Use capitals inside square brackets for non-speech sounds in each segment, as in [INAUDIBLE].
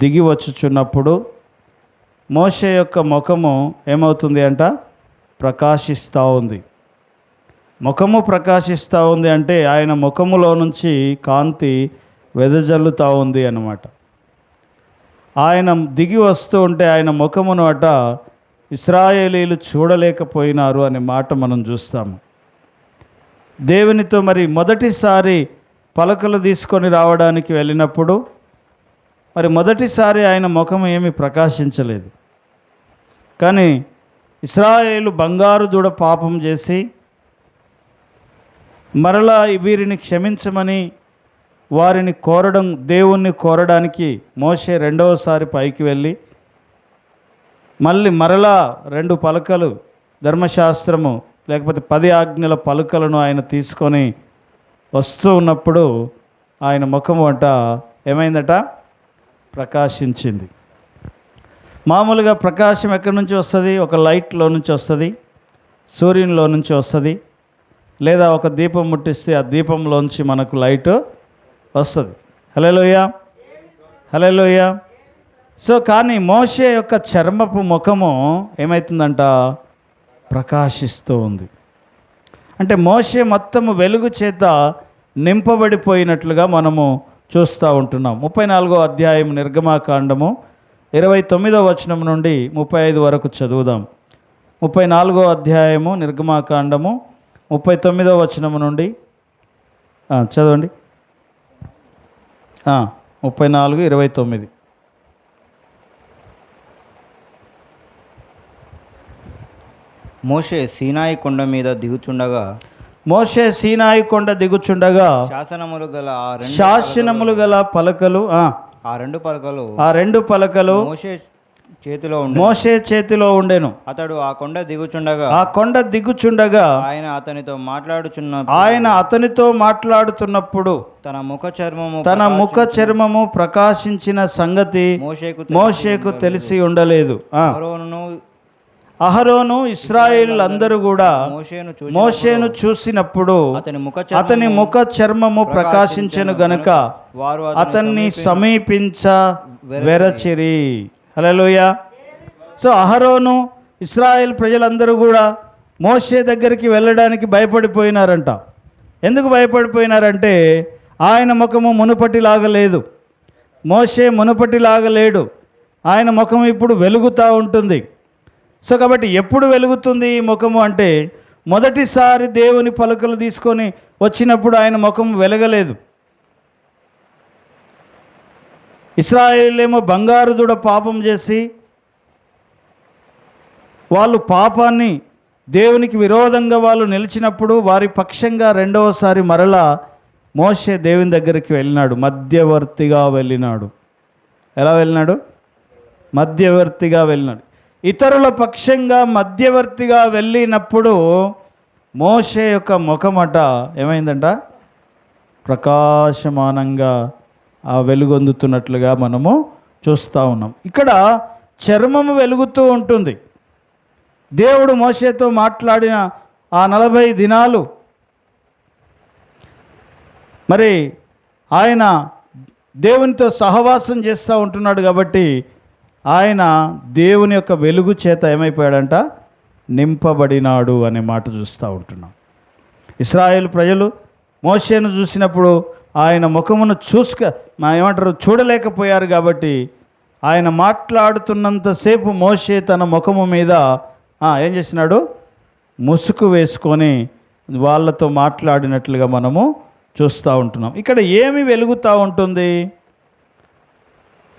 దిగి వచ్చుచున్నప్పుడు మోషే యొక్క ముఖము ఏమవుతుంది అంట? ప్రకాశిస్తూ ఉంది. ముఖము ప్రకాశిస్తూ ఉంది అంటే ఆయన ముఖములో నుంచి కాంతి వెదజల్లుతూ ఉంది అన్నమాట. ఆయన దిగి వస్తూ ఉంటే ఆయన ముఖమును అట ఇస్రాయేలీలు చూడలేకపోయినారు అనే మాట మనం చూస్తాము. దేవునితో మరి మొదటిసారి పలకలు తీసుకొని రావడానికి వెళ్ళినప్పుడు మరి మొదటిసారి ఆయన ముఖం ఏమి ప్రకాశించలేదు. కానీ ఇస్రాయేలు బంగారు దూడ పాపం చేసి మరలా వీరిని క్షమించమని వారిని కోరడం దేవుణ్ణి కోరడానికి మోసే రెండవసారి పైకి వెళ్ళి మళ్ళీ మరలా రెండు పలకలు ధర్మశాస్త్రము లేకపోతే పది ఆజ్ఞల పలుకలను ఆయన తీసుకొని వస్తూ ఉన్నప్పుడు ఆయన ముఖం అంట ఏమైందట? ప్రకాశించింది. మామూలుగా ప్రకాశం ఎక్కడి నుంచి వస్తుంది? ఒక లైట్లో నుంచి వస్తుంది. సూర్యునిలో నుంచి వస్తుంది. లేదా ఒక దీపం ముట్టిస్తే ఆ దీపంలోంచి మనకు లైట్ వస్తుంది. హలోయ హలోయ సో కానీ మోషే యొక్క చర్మపు ముఖము ఏమవుతుందంట ప్రకాశిస్తూ ఉంది. అంటే మోషే మొత్తము వెలుగు చేత నింపబడిపోయినట్లుగా మనము చూస్తూ ఉంటున్నాం. ముప్పై నాలుగో అధ్యాయం నిర్గమాకాండము ఇరవై తొమ్మిదో వచనం నుండి ముప్పై ఐదు వరకు చదువుదాం. ముప్పై నాలుగో అధ్యాయము నిర్గమాకాండము ముప్పై తొమ్మిదో వచనము నుండి. చదవండి. ముప్పై నాలుగు ఇరవై తొమ్మిది. మోషే సీనాయి కొండ మీద దిగుతుండగా మోషే సీనాయి కొండ దిగుచుండగా శాసనములు గల శాసనములు గల పలకలు ఆ, రెండు పలకలు ఆ రెండు పలకలు మోషే చేతిలో మోషే చేతిలో ఉండెను. అతడు ఆ కొండ దిగుచుండగా ఆ కొండ దిగుచుండగా ఆయన అతనితో మాట్లాడుచున్న ఆయన అతనితో మాట్లాడుతున్నప్పుడు తన ముఖ చర్మము తన ముఖ చర్మము ప్రకాశించిన సంగతి మోషేకు మోషేకు తెలిసి ఉండలేదు. అహరోను ఇస్రాయేలులందరూ కూడా మోషేను చూసి మోషేను చూసినప్పుడు అతని ముఖ చర్మము ప్రకాశించెను గనుక వారు అతన్ని సమీపించ వెరచిరి. హలోయ సో అహరోను ఇస్రాయేల్ ప్రజలందరూ కూడా మోషే దగ్గరికి వెళ్ళడానికి భయపడిపోయినారంట. ఎందుకు భయపడిపోయినారంటే ఆయన ముఖము మునుపటిలాగా లేదు. మోషే మునుపటిలాగా లేడు. ఆయన ముఖం ఇప్పుడు వెలుగుతూ ఉంటుంది. సో కాబట్టి ఎప్పుడు వెలుగుతుంది ఈ ముఖము అంటే మొదటిసారి దేవుని పలుకలు తీసుకొని వచ్చినప్పుడు ఆయన ముఖం వెలగలేదు. ఇస్రాయేలేమో బంగారు దూడ పాపం చేసి వాళ్ళు పాపాన్ని దేవునికి విరోధంగా వాళ్ళు నిలిచినప్పుడు వారి పక్షంగా రెండవసారి మరలా మోషే దేవుని దగ్గరికి వెళ్ళినాడు. మధ్యవర్తిగా వెళ్ళినాడు. ఎలా వెళ్ళినాడు? మధ్యవర్తిగా వెళ్ళినాడు. ఇతరుల పక్షంగా మధ్యవర్తిగా వెళ్ళినప్పుడు మోషే యొక్క ముఖమట ఏమైందంట? ప్రకాశమానంగా ఆ వెలుగొందుతున్నట్లుగా మనము చూస్తూ ఉన్నాం. ఇక్కడ చర్మము వెలుగుతూ ఉంటుంది. దేవుడు మోషేతో మాట్లాడిన ఆ నలభై దినాలు. మరి ఆయన దేవునితో సహవాసం చేస్తూ ఉంటున్నాడు కాబట్టి ఆయన దేవుని యొక్క వెలుగు చేత ఏమైపోయాడంట? నింపబడినాడు అనే మాట చూస్తూ ఉంటున్నాం. ఇస్రాయేల్ ప్రజలు మోషేను చూసినప్పుడు ఆయన ముఖమును చూసుక ఏమంటారు చూడలేకపోయారు కాబట్టి ఆయన మాట్లాడుతున్నంతసేపు మోషే తన ముఖము మీద ఏం చేసినాడు? ముసుగు వేసుకొని వాళ్ళతో మాట్లాడినట్లుగా మనము చూస్తూ ఉంటున్నాం. ఇక్కడ ఏమి వెలుగుతూ ఉంటుంది?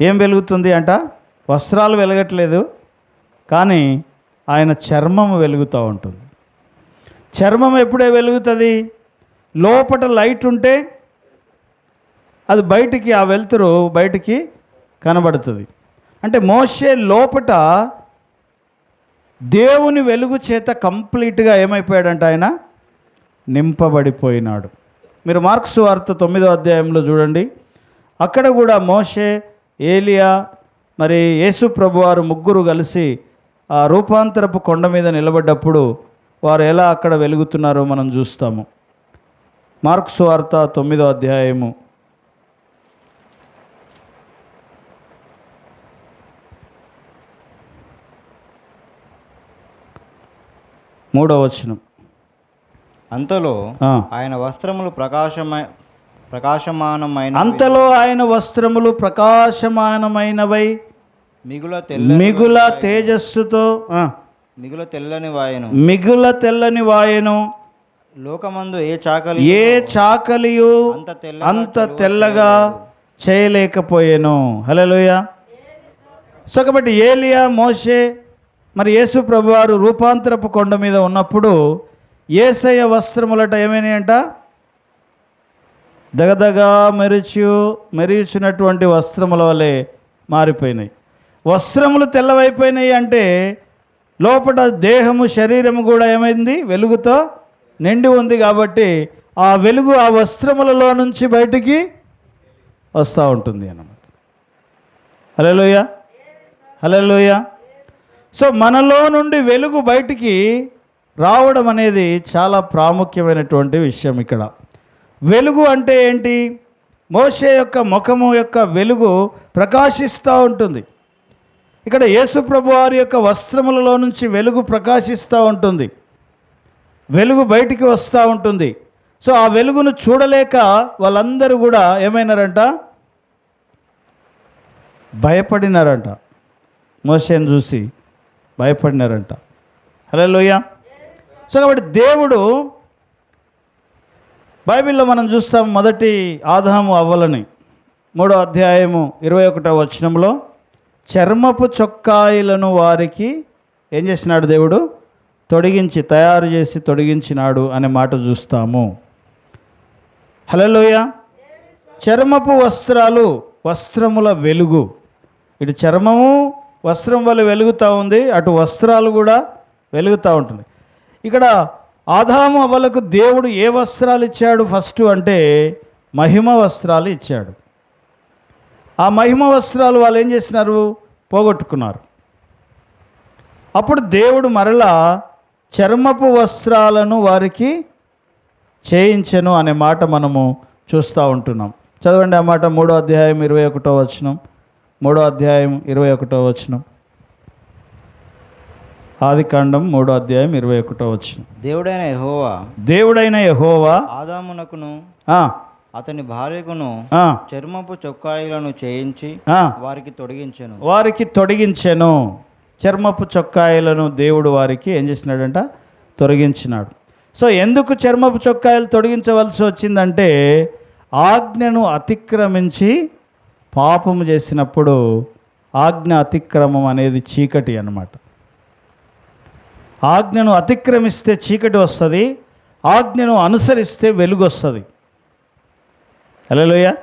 ఏం వెలుగుతుంది అంట? వస్త్రాలు వెలగట్లేదు కానీ ఆయన చర్మం వెలుగుతూ ఉంటుంది. చర్మం ఎప్పుడే వెలుగుతుంది? లోపట లైట్ ఉంటే అది బయటికి ఆ వెలుతురు బయటికి కనబడుతుంది. అంటే మోసే లోపట దేవుని వెలుగు చేత కంప్లీట్గా ఏమైపోయాడంట ఆయన? నింపబడిపోయినాడు. మీరు మార్క్స్ వార్త తొమ్మిదో అధ్యాయంలో చూడండి. అక్కడ కూడా మోషే ఏలియా మరి యేసు ప్రభువారు ముగ్గురు కలిసి ఆ రూపాంతరపు కొండ మీద నిలబడ్డప్పుడు వారు ఎలా అక్కడ వెలుగుతున్నారో మనం చూస్తాము. మార్క్స్ వార్త తొమ్మిదో అధ్యాయము. మూడో వచనం. అంతలో ఆయన వస్త్రములు ప్రకాశమై ప్రకాశమానమైన అంతలో ఆయన వస్త్రములు ప్రకాశమానమైనవై మిగుల తెల్ల మిగుల తేజస్సుతో మిగుల తెల్లని వాయను. మిగుల తెల్లని వాయను. లోకమందు ఏ చాకలి ఏ చాకలియు అంత తెల్ల అంత తెల్లగా చేయలేకపోయాను. హలోయ సో కాబట్టి ఏలియా మోషే మరి యేసు ప్రభువారు రూపాంతరపు కొండ మీద ఉన్నప్పుడు ఏసయ్య వస్త్రములట ఏమైనాయంట? దగదగా మెరుచు మెరుచున్నటువంటి వస్త్రముల వలె మారిపోయినాయి. వస్త్రములు తెల్లవైపోయినాయి అంటే లోపల దేహము శరీరము కూడా ఏమైంది? వెలుగుతో నిండి ఉంది కాబట్టి ఆ వెలుగు ఆ వస్త్రములలో నుంచి బయటికి వస్తూ ఉంటుంది అన్నమాట. హలోయ హలోయ సో మనలో నుండి వెలుగు బయటికి రావడం అనేది చాలా ప్రాముఖ్యమైనటువంటి విషయం ఇక్కడ. వెలుగు అంటే ఏంటి? మోసే యొక్క ముఖము యొక్క వెలుగు ప్రకాశిస్తూ ఉంటుంది. ఇక్కడ యేసుప్రభు వారి యొక్క వస్త్రములలో నుంచి వెలుగు ప్రకాశిస్తూ ఉంటుంది. వెలుగు బయటికి వస్తూ ఉంటుంది. సో ఆ వెలుగును చూడలేక వాళ్ళందరూ కూడా ఏమైనారంట? భయపడినారంట. మోసేను చూసి భయపడినారంట. హలో లోయ సో కాబట్టి దేవుడు బైబిల్లో మనం చూస్తాం మొదటి ఆదాము అవ్వలని. మూడో అధ్యాయము ఇరవై ఒకటో వచనంలో చర్మపు చొక్కాయిలను వారికి ఏం చేసినాడు దేవుడు? తొడిగించి తయారు చేసి తొడిగించినాడు అనే మాట చూస్తాము. హలోయ చర్మపు వస్త్రాలు వస్త్రముల వెలుగు. ఇటు చర్మము వస్త్రం వల్ల వెలుగుతూ ఉంది అటు వస్త్రాలు కూడా వెలుగుతూ ఉంటుంది ఇక్కడ ఆదాము అవలకు దేవుడు ఏ వస్త్రాలు ఇచ్చాడు? ఫస్ట్ అంటే మహిమ వస్త్రాలు ఇచ్చాడు. ఆ మహిమ వస్త్రాలు వాళ్ళు ఏం చేసినారు? పోగొట్టుకున్నారు. అప్పుడు దేవుడు మరలా చర్మపు వస్త్రాలను వారికి చేయించెను అనే మాట మనము చూస్తూ ఉంటున్నాం. చదవండి ఆ మాట మూడో అధ్యాయం ఇరవై ఒకటో వచనం. మూడో అధ్యాయం ఇరవై ఒకటో వచనం. ఆది కాండం మూడో అధ్యాయం ఇరవై ఒకటో వచనం. దేవుడైన యెహోవా దేవుడైన యహోవా ఆదామునకును అతని భార్యకును చర్మపు చొక్కాయిలను చేయించి వారికి తొడిగించెను. వారికి తొడిగించెను. చర్మపు చొక్కాయలను దేవుడు వారికి ఏం చేసినాడంట? తొలగించినాడు సో ఎందుకు చర్మపు చొక్కాయలు తొలగించవలసి వచ్చిందంటే ఆజ్ఞను అతిక్రమించి పాపము చేసినప్పుడు ఆజ్ఞ అతిక్రమం అనేది చీకటి అన్నమాట. ఆజ్ఞను అతిక్రమిస్తే చీకటి వస్తుంది ఆజ్ఞను అనుసరిస్తే వెలుగు వస్తుంది హలోయ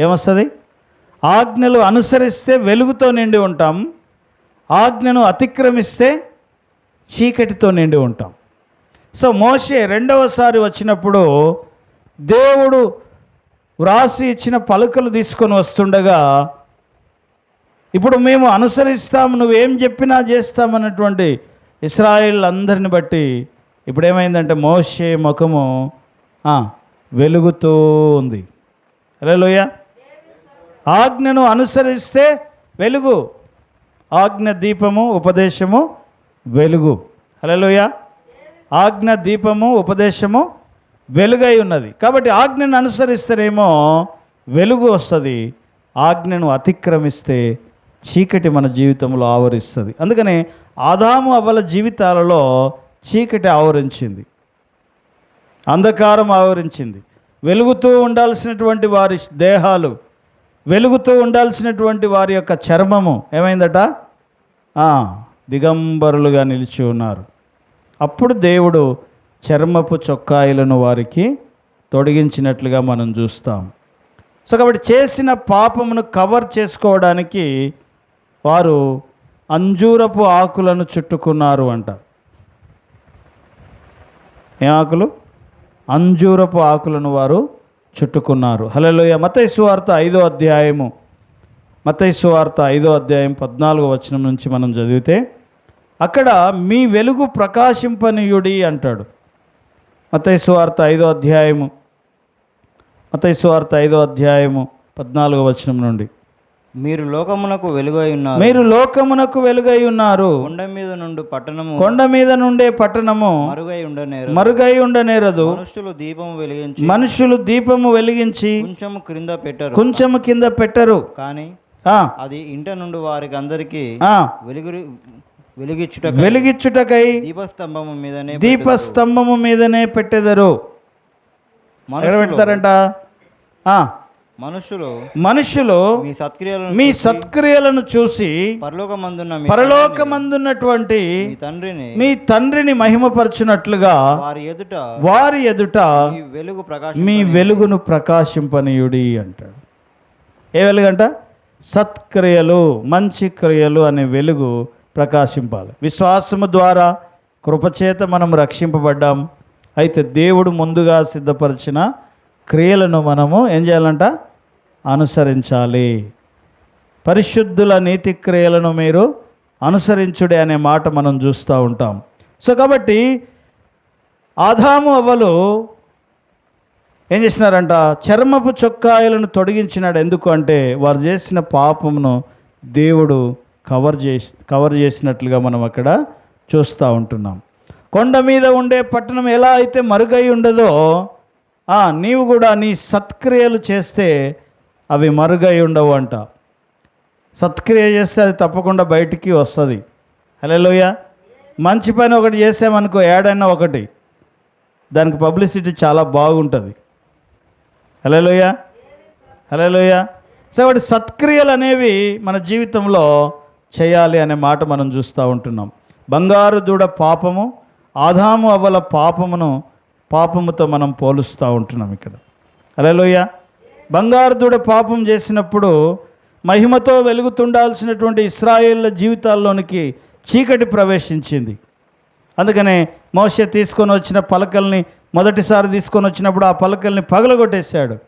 ఏమొస్తుంది? ఆజ్ఞలు అనుసరిస్తే వెలుగుతో నిండి ఉంటాం. ఆజ్ఞను అతిక్రమిస్తే చీకటితో నిండి ఉంటాం. సో మోషే రెండవసారి వచ్చినప్పుడు దేవుడు వ్రాసి ఇచ్చిన పలుకలు తీసుకొని వస్తుండగా ఇప్పుడు మేము అనుసరిస్తాము నువ్వేం చెప్పినా చేస్తామన్నటువంటి ఇస్రాయిల్ అందరిని బట్టి ఇప్పుడు ఏమైందంటే మోషే ముఖము వెలుగుతూ ఉంది. హలోయ ఆజ్ఞను అనుసరిస్తే వెలుగు. ఆజ్ఞ దీపము ఉపదేశము వెలుగు. హలోయ ఆజ్ఞ దీపము ఉపదేశము వెలుగై ఉన్నది. కాబట్టి ఆజ్ఞను అనుసరిస్తేనేమో వెలుగు వస్తుంది. ఆజ్ఞను అతిక్రమిస్తే చీకటి మన జీవితంలో ఆవరిస్తుంది. అందుకనే ఆదాము అవల జీవితాలలో చీకటి ఆవరించింది. అంధకారం ఆవరించింది. వెలుగుతూ ఉండాల్సినటువంటి వారి దేహాలు వెలుగుతూ ఉండాల్సినటువంటి వారి యొక్క చర్మము ఏమైందట? దిగంబరులుగా నిలిచి ఉన్నారు. అప్పుడు దేవుడు చర్మపు చొక్కాయిలను వారికి తొడిగించినట్లుగా మనం చూస్తాం. సో కాబట్టి చేసిన పాపమును కవర్ చేసుకోవడానికి వారు అంజూరపు ఆకులను చుట్టుకున్నారు అంట. ఏ ఆకులు? అంజూరపు ఆకులను వారు చుట్టుకున్నారు. హలోయ మతైస్వార్త ఐదో అధ్యాయము. మతైస్వార్త ఐదో అధ్యాయం పద్నాలుగో వచనం నుంచి మనం చదివితే అక్కడ మీ వెలుగు ప్రకాశింపనీయుడి అంటాడు. మతైస్వార్త ఐదో అధ్యాయము. మతైస్వార్త ఐదో అధ్యాయము పద్నాలుగో వచనం నుండి. మీరు లోకమునకు వెలుగై ఉన్నారు. మీరు లోకమునకు వెలుగై ఉన్నారు. కొండ మీద నుండి పట్టణము కొండ మీద నుండే పట్టణము మరుగై ఉండనేరు మరుగై ఉండనేరదు. మనుషులు దీపం వెలిగించి మనుషులు దీపము వెలిగించి కొంచెము క్రింద పెట్టరు. కొంచెము కింద పెట్టరు. కానీ అది ఇంట నుండి వారికి అందరికి ఆ, వెలుగు వెలిగించుట వెలిగించుటకై దీపస్తంభము మీదనే దీపస్తంభము మీదనే పెట్టెదరు. పెడతారంట? ఆ, మనుషులు మనుషులు మీ సత్క్రియలను మీ సత్క్రియలను చూసి పరలోకమందున్న మీ పరలోకమందున్నటువంటి తండ్రిని మీ తండ్రిని మహిమపరచునట్లుగా వారి ఎదుట వారి ఎదుట వెలుగు ప్రకాశం మీ వెలుగును ప్రకాశింపనీయుడి అంటాడు. ఏ వెలుగంట? సత్క్రియలు మంచి క్రియలు అనే వెలుగు ప్రకాశింపాలి. విశ్వాసము ద్వారా కృపచేత మనం రక్షింపబడ్డాం అయితే దేవుడు ముందుగా సిద్ధపరిచిన క్రియలను మనము ఏం చేయాలంట? అనుసరించాలి. పరిశుద్ధుల నీతి క్రియలను మీరు అనుసరించుడే అనే మాట మనం చూస్తూ ఉంటాం. సో కాబట్టి ఆదాము అవ్వలు ఏం చేసినారంట? చర్మపు చొక్కాయలను తొడిగించినాడు. ఎందుకు అంటే వారు చేసిన పాపమును దేవుడు కవర్ చేసి కవర్ చేసినట్లుగా మనం అక్కడ చూస్తూ ఉంటున్నాం. కొండ మీద ఉండే పట్టణం ఎలా అయితే మరుగై ఉండదో నీవు కూడా నీ సత్క్రియలు చేస్తే అవి మరుగై ఉండవు అంట. సత్క్రియ చేస్తే అది తప్పకుండా బయటికి వస్తుంది. హలోయ మంచి పని ఒకటి చేసామనుకో ఏడైనా ఒకటి. దానికి పబ్లిసిటీ చాలా బాగుంటుంది. హలోయ హలోయ సో ఒకటి సత్క్రియలు అనేవి మన జీవితంలో చేయాలి అనే మాట మనం చూస్తూ ఉంటున్నాం. బంగారు దూడ పాపము ఆదాము అవ్వల పాపమును పాపముతో మనం పోలుస్తూ ఉంటున్నాం ఇక్కడ. హలోయ బంగారు దూడ పాపం చేసినప్పుడు మహిమతో వెలుగుతుండాల్సినటువంటి ఇస్రాయేళ్ళ జీవితాల్లోనికి చీకటి ప్రవేశించింది. అందుకనే మోషే తీసుకొని వచ్చిన పలకల్ని మొదటిసారి తీసుకొని వచ్చినప్పుడు ఆ పలకల్ని పగలగొట్టేశాడు.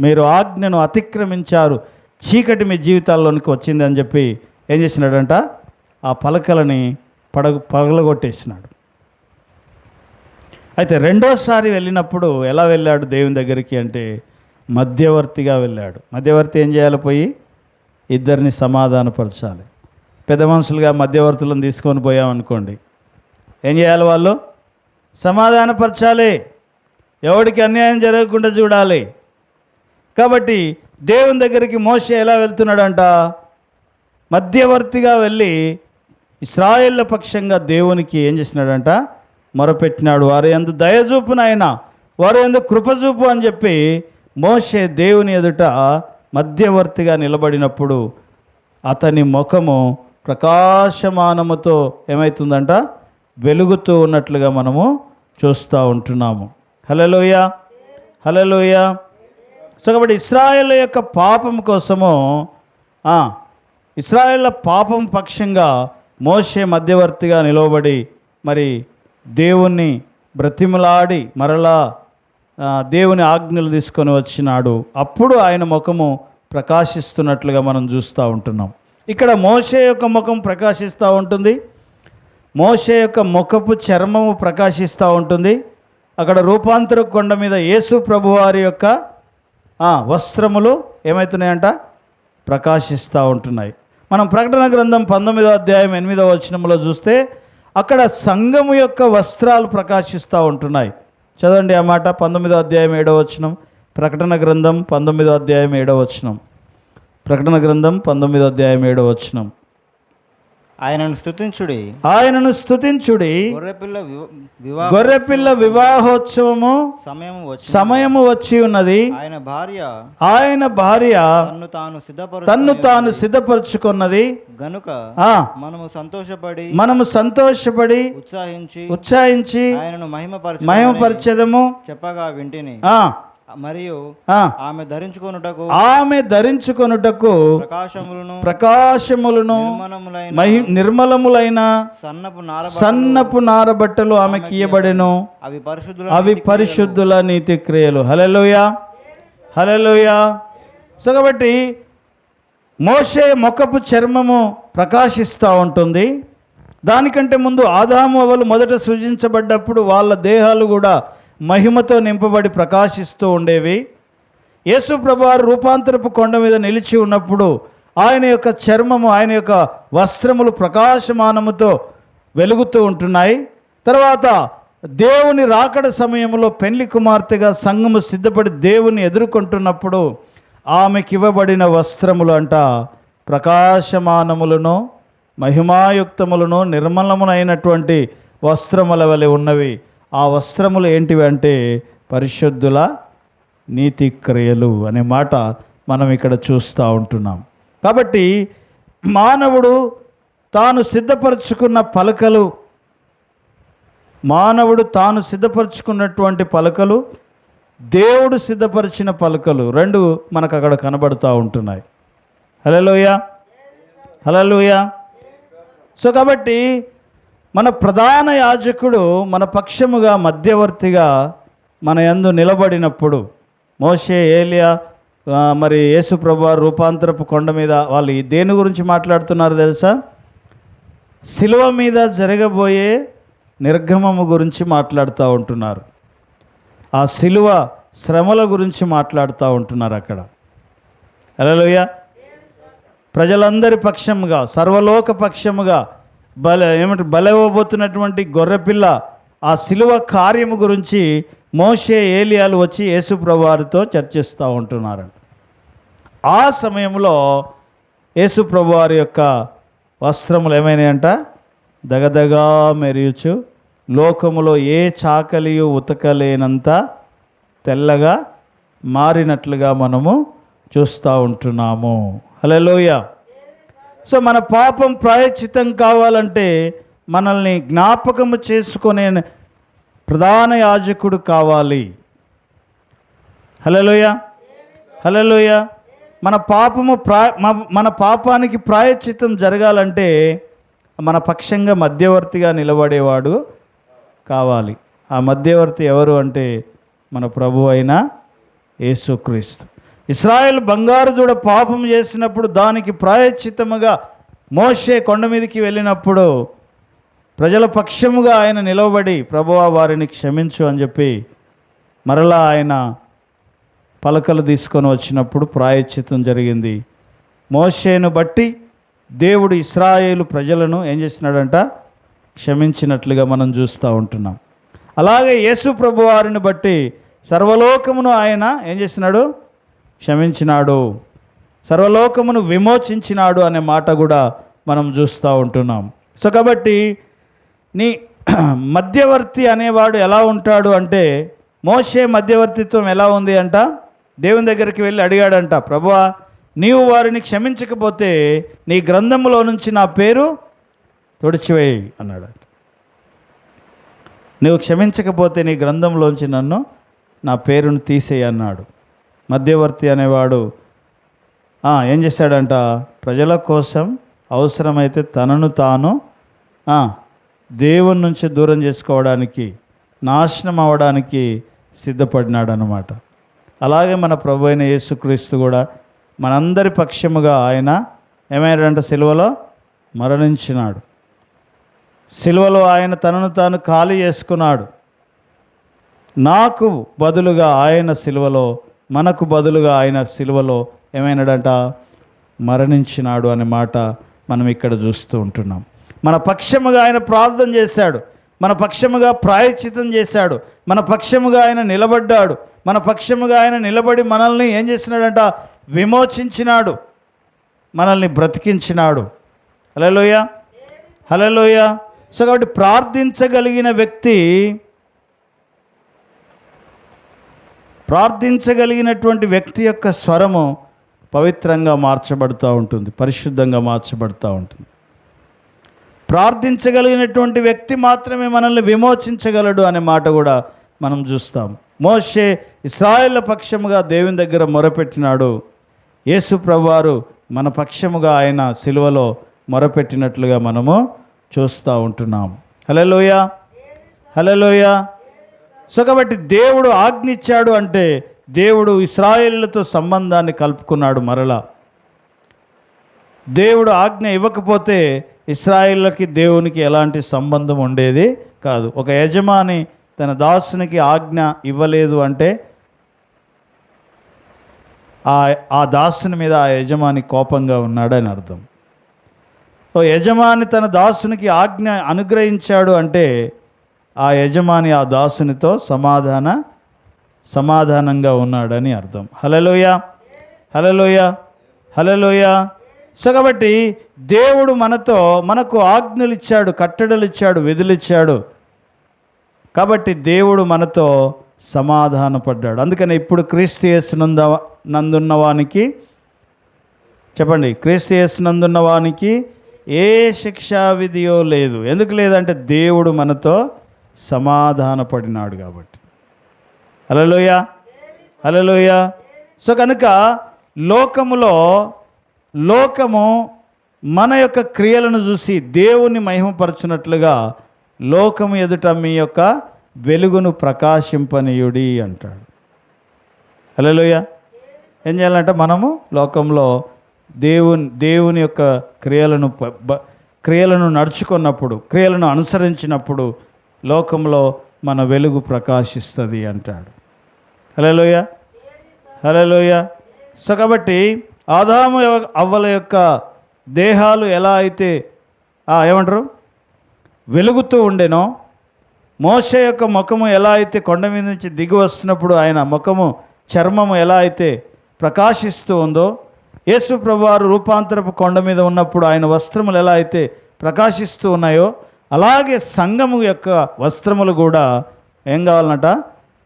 మీరు ఆజ్ఞను అతిక్రమించారు చీకటి మీ జీవితాల్లోనికి వచ్చింది అని చెప్పి ఏం చేసినాడంట? ఆ పలకలని పడగ పగలగొట్టేసినాడు. అయితే రెండోసారి వెళ్ళినప్పుడు ఎలా వెళ్ళాడు దేవుని దగ్గరికి అంటే మధ్యవర్తిగా వెళ్ళాడు. మధ్యవర్తి ఏం చేయాలి పోయి? ఇద్దరిని సమాధానపరచాలి. పెద్ద మనుషులుగా మధ్యవర్తులను తీసుకొని పోయామనుకోండి. ఏం చేయాలి వాళ్ళు? సమాధానపరచాలి. ఎవడికి అన్యాయం జరగకుండా చూడాలి. కాబట్టి దేవుని దగ్గరికి మోసే ఎలా వెళ్తున్నాడంట? మధ్యవర్తిగా వెళ్ళి ఇస్రాయేళ్ళ పక్షంగా దేవునికి ఏం చేసినాడంట? మొరపెట్టినాడు. వారు ఎందు దయచూపున ఆయన వారు ఎందు కృపచూపు అని చెప్పి మోషే దేవుని ఎదుట మధ్యవర్తిగా నిలబడినప్పుడు అతని ముఖము ప్రకాశమానముతో ఏమవుతుందంట వెలుగుతూ ఉన్నట్లుగా మనము చూస్తూ ఉంటున్నాము. హలలోయ హలలోయ సో కాబట్టి ఇస్రాయల్ యొక్క పాపం కోసము ఆ, పాపం పక్షంగా మోషే మధ్యవర్తిగా నిలవబడి మరి దేవుణ్ణి బ్రతిమలాడి మరలా దేవుని ఆజ్ఞలు తీసుకొని వచ్చినాడు. అప్పుడు ఆయన ముఖము ప్రకాశిస్తున్నట్లుగా మనం చూస్తూ ఉంటున్నాం. ఇక్కడ మోసే యొక్క ముఖం ప్రకాశిస్తూ ఉంటుంది. మోసే యొక్క ముఖపు చర్మము ప్రకాశిస్తూ ఉంటుంది. అక్కడ రూపాంతర కొండ మీద యేసు ప్రభువారి యొక్క వస్త్రములు ఏమవుతున్నాయంట ప్రకాశిస్తూ ఉంటున్నాయి. మనం ప్రకటన గ్రంథం పంతొమ్మిదో అధ్యాయం ఎనిమిదో వచనంలో చూస్తే అక్కడ సంఘము యొక్క వస్త్రాలు ప్రకాశిస్తూ ఉంటున్నాయి. చదవండి ఆ మాట. పంతొమ్మిదో అధ్యాయం ఏడవ వచనం. ప్రకటన గ్రంథం పంతొమ్మిదో అధ్యాయం ఏడవ వచనం. ప్రకటన గ్రంథం పంతొమ్మిదో అధ్యాయం ఏడవ వచనం. ఆయనను స్తుతించుడి. ఆయనను స్తుతించుడి. గొర్రెపిల్ల వివ- వివాహ గొర్రెపిల్ల వివాహోత్సవము సమయం వచ్చి సమయము వచ్చి ఉన్నది. ఆయన భార్య ఆయన భార్య తన్ను తాను సిద్ధపరు తన్ను తాను సిద్ధపరచుకున్నది. గనుక ఆ. మనము సంతోషపడి మనము సంతోషపడి ఉత్సాహించి ఉత్సాహించి ఆయనను మహిమపరచ మహిమపరచెదము. చెప్పగా వింటిని. ఆ, మరియు ఆమె ధరించుకొనుటకు ఆమె ధరించుకొనుటకు ప్రకాశములను ప్రకాశములను నిర్మలములైన సన్నపు నార సన్నపు నారబట్టలు ఆమెకి ఇయ్యబడెను అవి పరిశుద్ధుల అవి పరిశుద్ధుల నీతి క్రియలు. హలలోయ హలలోయ సో కాబట్టి మోషే మొక్కపు చర్మము ప్రకాశిస్తూ ఉంటుంది. దానికంటే ముందు ఆదాము అవలు మొదట సృజించబడ్డప్పుడు వాళ్ళ దేహాలు కూడా మహిమతో నింపబడి ప్రకాశిస్తూ ఉండేవి. యేసు ప్రభువారు రూపాంతరపు కొండ మీద నిలిచి ఉన్నప్పుడు ఆయన యొక్క చర్మము ఆయన యొక్క వస్త్రములు ప్రకాశమానముతో వెలుగుతూ ఉంటున్నాయి. తర్వాత దేవుని రాకడ సమయంలో పెళ్ళి కుమార్తెగా సంఘము సిద్ధపడి దేవుని ఎదుర్కొంటున్నప్పుడు ఆమెకి ఇవ్వబడిన వస్త్రములు అంట ప్రకాశమానములను మహిమాయుక్తములను నిర్మలమునైనటువంటి వస్త్రముల వలె ఉన్నవి. ఆ వస్త్రములు ఏంటివి అంటే పరిశుద్ధుల నీతి క్రియలు అనే మాట మనం ఇక్కడ చూస్తూ ఉంటున్నాం. కాబట్టి మానవుడు తాను సిద్ధపరచుకున్న పలకలు మానవుడు తాను సిద్ధపరచుకున్నటువంటి పలకలు దేవుడు సిద్ధపరిచిన పలకలు రెండు మనకు అక్కడ కనబడుతూ ఉంటున్నాయి. హలోయ హలోయ సో కాబట్టి మన ప్రధాన యాజకుడు మన పక్షముగా మధ్యవర్తిగా మన యందు నిలబడినప్పుడు మోషే ఏలియా మరి యేసుప్రభు రూపాంతరపు కొండ మీద వాళ్ళు దేని గురించి మాట్లాడుతున్నారు తెలుసా? శిలువ మీద జరగబోయే నిర్గమము గురించి మాట్లాడుతూ ఉంటున్నారు. ఆ శిలువ శ్రమల గురించి మాట్లాడుతూ ఉంటున్నారు అక్కడ. హలోయ ప్రజలందరి పక్షముగా సర్వలోక పక్షముగా బల ఏమంటే బలవబోతున్నటువంటి గొర్రెపిల్ల ఆ శిలువ కార్యము గురించి మోషే ఏలియాలు వచ్చి యేసుప్రభువారితో చర్చిస్తూ ఉంటున్నారు ఆ సమయంలో యేసుప్రభువారి యొక్క వస్త్రములు ఏమైనాయంట? దగదగా మెరియుచు లోకములో ఏ చాకలియు ఉతకలేనంత తెల్లగా మారినట్లుగా మనము చూస్తూ ఉంటున్నాము. హలోయ సో మన పాపం ప్రాయచితం కావాలంటే మనల్ని జ్ఞాపకము చేసుకునే ప్రధాన యాజకుడు కావాలి. హలోయ హలోయ మన పాపము ప్రా మన పాపానికి ప్రాయచితం జరగాలంటే మన పక్షంగా మధ్యవర్తిగా నిలబడేవాడు కావాలి. ఆ మధ్యవర్తి ఎవరు అంటే మన ప్రభు అయిన యేసుక్రీస్తు. ఇస్రాయల్ బంగారు దూడ పాపం చేసినప్పుడు దానికి ప్రాయశ్చిత్తముగా మోషే కొండ మీదకి వెళ్ళినప్పుడు ప్రజల పక్షముగా ఆయన నిలవబడి ప్రభువా వారిని క్షమించు అని చెప్పి మరలా ఆయన పలకలు తీసుకొని వచ్చినప్పుడు ప్రాయశ్చిత్తం జరిగింది. మోషేను బట్టి దేవుడు ఇస్రాయేలు ప్రజలను ఏం చేసినాడంట క్షమించినట్లుగా మనం చూస్తూ ఉంటున్నాం. అలాగే యేసు ప్రభు వారిని బట్టి సర్వలోకమును ఆయన ఏం చేసినాడు క్షమించినాడు. సర్వలోకమును విమోచించినాడు అనే మాట కూడా మనం చూస్తూ ఉంటున్నాం. సో కాబట్టి నీ [CLEARS THROAT] మధ్యవర్తి అనేవాడు ఎలా ఉంటాడు అంటే మోషే మధ్యవర్తిత్వం ఎలా ఉంది అంట? దేవుని దగ్గరికి వెళ్ళి అడిగాడంట ప్రభువా నీవు వారిని క్షమించకపోతే నీ గ్రంథంలో నుంచి నా పేరు తుడిచివేయి అన్నాడు నువ్వు క్షమించకపోతే నీ గ్రంథంలోంచి నన్ను నా పేరును తీసేయి అన్నాడు. మధ్యవర్తి అనేవాడు. ఏం చేశాడంట ప్రజల కోసం అవసరమైతే తనను తాను దేవుని నుంచి దూరం చేసుకోవడానికి నాశనం అవ్వడానికి సిద్ధపడినాడు అనమాట అలాగే మన ప్రభు అయిన యేసుక్రీస్తు కూడా మనందరి పక్షముగా ఆయన ఏమైనాడంట? సిలువలో మరణించినాడు. సిలువలో ఆయన తనను తాను ఖాళీ చేసుకున్నాడు. నాకు బదులుగా ఆయన సిలువలో మనకు బదులుగా ఆయన సిలువలో ఏమైనాడంట? మరణించినాడు అనే మాట మనం ఇక్కడ చూస్తూ ఉంటున్నాం. మన పక్షముగా ఆయన ప్రార్థన చేశాడు. మన పక్షముగా ప్రాయశ్చితం చేశాడు. మన పక్షముగా ఆయన నిలబడ్డాడు. మన పక్షముగా ఆయన నిలబడి మనల్ని ఏం చేసినాడంట? విమోచించినాడు. మనల్ని బ్రతికించినాడు. హలోయ హలోయ సో కాబట్టి ప్రార్థించగలిగిన వ్యక్తి ప్రార్థించగలిగినటువంటి వ్యక్తి యొక్క స్వరము పవిత్రంగా మార్చబడుతూ ఉంటుంది పరిశుద్ధంగా మార్చబడుతూ ఉంటుంది. ప్రార్థించగలిగినటువంటి వ్యక్తి మాత్రమే మనల్ని విమోచించగలడు అనే మాట కూడా మనం చూస్తాం. మోషే ఇస్రాయేళ్ళ పక్షముగా దేవుని దగ్గర మొరపెట్టినాడు. యేసు ప్రభువారు మన పక్షముగా ఆయన సిలువలో మొరపెట్టినట్లుగా మనము చూస్తూ ఉంటున్నాం. హలోయ హలోయ సో కాబట్టి దేవుడు ఆజ్ఞిచ్చాడు అంటే దేవుడు ఇస్రాయేళ్ళతో సంబంధాన్ని కలుపుకున్నాడు మరలా. దేవుడు ఆజ్ఞ ఇవ్వకపోతే ఇస్రాయిళ్ళకి దేవునికి ఎలాంటి సంబంధం ఉండేది కాదు. ఒక యజమాని తన దాసునికి ఆజ్ఞ ఇవ్వలేదు అంటే ఆ ఆ దాసుని మీద ఆ యజమాని కోపంగా ఉన్నాడని అర్థం. ఓ యజమాని తన దాసునికి ఆజ్ఞ అనుగ్రహించాడు అంటే ఆ యజమాని ఆ దాసునితో సమాధాన సమాధానంగా ఉన్నాడని అర్థం. హలలోయ హలలోయ హలలోయ సో కాబట్టి దేవుడు మనతో మనకు ఆజ్ఞలు ఇచ్చాడు కట్టడలు ఇచ్చాడు విధులు ఇచ్చాడు. కాబట్టి దేవుడు మనతో సమాధానపడ్డాడు. అందుకని ఇప్పుడు క్రీస్తు యేసునంద నందున్న వానికి చెప్పండి క్రీస్తు యేసునందున్న వానికి ఏ శిక్షా విధియో లేదు. ఎందుకు లేదంటే దేవుడు మనతో సమాధానపడినాడు కాబట్టి. అలలోయ అలలోయ సో కనుక లోకములో లోకము మన యొక్క క్రియలను చూసి దేవుని మహిమపరచునట్లుగా లోకము ఎదుట మీ యొక్క వెలుగును ప్రకాశింపనీయుడి అంటాడు. అలలోయ ఏం చేయాలంటే మనము లోకంలో దేవుని దేవుని యొక్క క్రియలను క్రియలను నడుచుకున్నప్పుడు క్రియలను అనుసరించినప్పుడు లోకంలో మన వెలుగు ప్రకాశిస్తుంది అంటాడు. హలోయ హలోయ సో కాబట్టి ఆదాము అవ్వల యొక్క దేహాలు ఎలా అయితే ఏమంటారు? వెలుగుతూ ఉండెనో మోష యొక్క ముఖము ఎలా అయితే కొండ మీద నుంచి దిగి వస్తున్నప్పుడు ఆయన ముఖము చర్మము ఎలా అయితే ప్రకాశిస్తూ ఉందో యేసు ప్రభువారు రూపాంతరపు కొండ మీద ఉన్నప్పుడు ఆయన వస్త్రములు ఎలా అయితే ప్రకాశిస్తూ ఉన్నాయో అలాగే సంఘము యొక్క వస్త్రములు కూడా ఏం కావాలన్నట?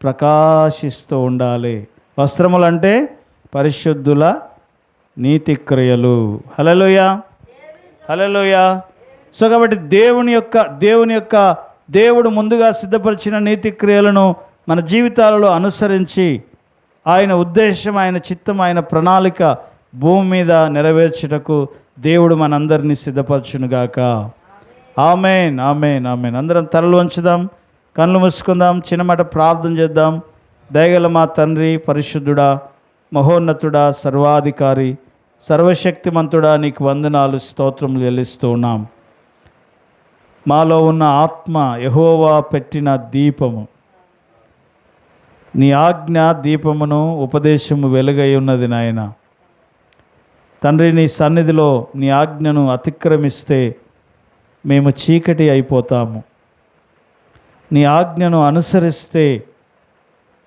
ప్రకాశిస్తూ ఉండాలి. వస్త్రములు అంటే పరిశుద్ధుల నీతి క్రియలు. హలలోయ హలలోయ సో కాబట్టి దేవుని యొక్క దేవుని యొక్క దేవుడు ముందుగా సిద్ధపరిచిన నీతి క్రియలను మన జీవితాలలో అనుసరించి ఆయన ఉద్దేశం ఆయన చిత్తం ఆయన ప్రణాళిక భూమి మీద నెరవేర్చుటకు దేవుడు మనందరినీ సిద్ధపరచునుగాక. Amen amen amen. అందరం తలలు వంచుదాం కళ్ళు మూసుకుందాం చిన్నమాట ప్రార్థన చేద్దాం. దయగల మా తండ్రి పరిశుద్ధుడా మహోన్నతుడా సర్వాధికారి సర్వశక్తిమంతుడా నీకు వందనాలు స్తోత్రములు చెల్లిస్తూ ఉన్నాం. మాలో ఉన్న ఆత్మ యహోవా పెట్టిన దీపము. నీ ఆజ్ఞ దీపమును ఉపదేశము వెలుగై ఉన్నది నాయన. తండ్రి నీ సన్నిధిలో నీ ఆజ్ఞను అతిక్రమిస్తే మేము చీకటి అయిపోతాము. నీ ఆజ్ఞను అనుసరిస్తే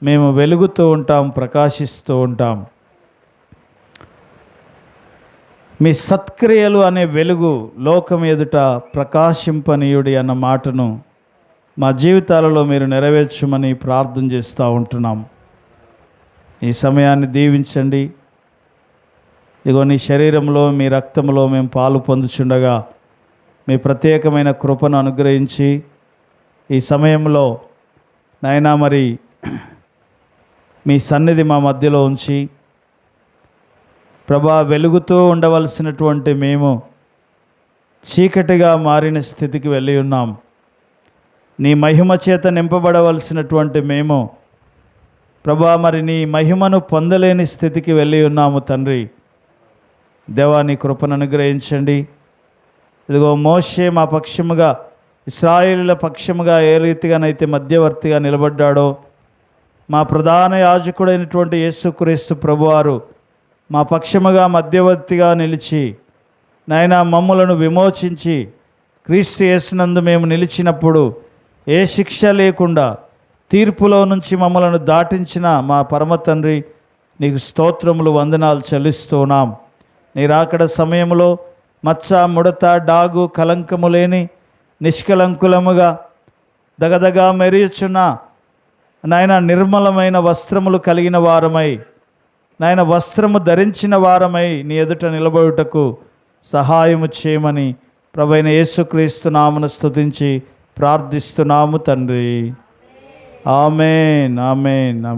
మేము వెలుగుతూ ఉంటాం ప్రకాశిస్తూ ఉంటాం. మీ సత్క్రియలు అనే వెలుగు లోకం ఎదుట ప్రకాశింపనీయుడి అన్న మాటను మా జీవితాలలో మీరు నెరవేర్చమని ప్రార్థన చేస్తూ ఉంటున్నాం. ఈ సమయాన్ని దీవించండి. ఇగో నీ శరీరంలో మీ రక్తంలో మేము పాలు పొందుచుండగా మీ ప్రత్యేకమైన కృపను అనుగ్రహించి ఈ సమయంలో నాయనా మరి మీ సన్నిధి మా మధ్యలో ఉంచి ప్రభా వెలుగుతూ ఉండవలసినటువంటి మేము చీకటిగా మారిన స్థితికి వెళ్ళి ఉన్నాం. నీ మహిమ చేత నింపబడవలసినటువంటి మేము ప్రభా మరి నీ మహిమను పొందలేని స్థితికి వెళ్ళి ఉన్నాము తండ్రి. దేవా నీ కృపను అనుగ్రహించండి. ఇదిగో మోషే మా పక్షముగా ఇస్రాయిలుల పక్షముగా ఏ రీతిగానైతే మధ్యవర్తిగా నిలబడ్డాడో మా ప్రధాన యాజకుడైనటువంటి యేసుక్రీస్తు ప్రభువారు మా పక్షముగా మధ్యవర్తిగా నిలిచి నాయన మమ్ములను విమోచించి క్రీస్తు యేసునందు మేము నిలిచినప్పుడు ఏ శిక్ష లేకుండా తీర్పులో నుంచి మమ్మలను దాటించిన మా పరమ తండ్రి నీకు స్తోత్రములు వందనాలు చెల్లిస్తున్నాం. నీ రాకడ సమయంలో మచ్చ ముడత డాగు కలంకము లేని నిష్కలంకులముగా దగదగా మెరియుచున్న నాయన నిర్మలమైన వస్త్రములు కలిగిన వారమై నాయన వస్త్రము ధరించిన వారమై నీ ఎదుట నిలబడుటకు సహాయము చేయమని ప్రభైన యేసుక్రీస్తు నామను స్తుతించి ప్రార్థిస్తున్నాము తండ్రి. Amen amen amen.